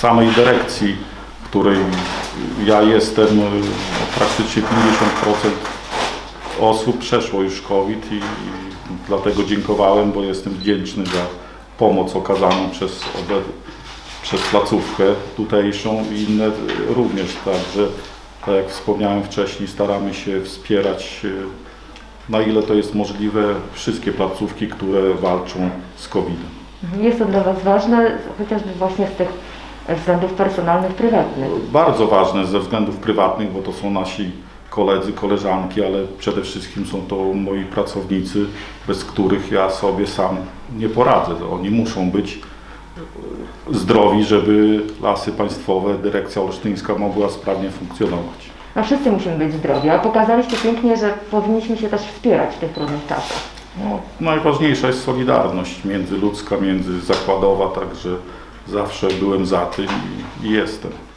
samej dyrekcji, w której ja jestem, y, praktycznie 50% osób przeszło już COVID i, i dlatego dziękowałem, bo jestem wdzięczny za pomoc okazaną przez, obe, przez placówkę tutejszą i inne y, również. Także, tak jak wspomniałem wcześniej, staramy się wspierać y, na ile to jest możliwe wszystkie placówki, które walczą z COVID-em. Jest to dla Was ważne, chociażby właśnie z tych względów personalnych, prywatnych. Bardzo ważne ze względów prywatnych, bo to są nasi koledzy, koleżanki, ale przede wszystkim są to moi pracownicy, bez których ja sobie sam nie poradzę. Oni muszą być zdrowi, żeby lasy państwowe, dyrekcja olsztyńska mogła sprawnie funkcjonować. No wszyscy musimy być zdrowi, a pokazaliście pięknie, że powinniśmy się też wspierać w tych trudnych czasach. No, najważniejsza jest solidarność międzyludzka, międzyzakładowa, także zawsze byłem za tym i, jestem.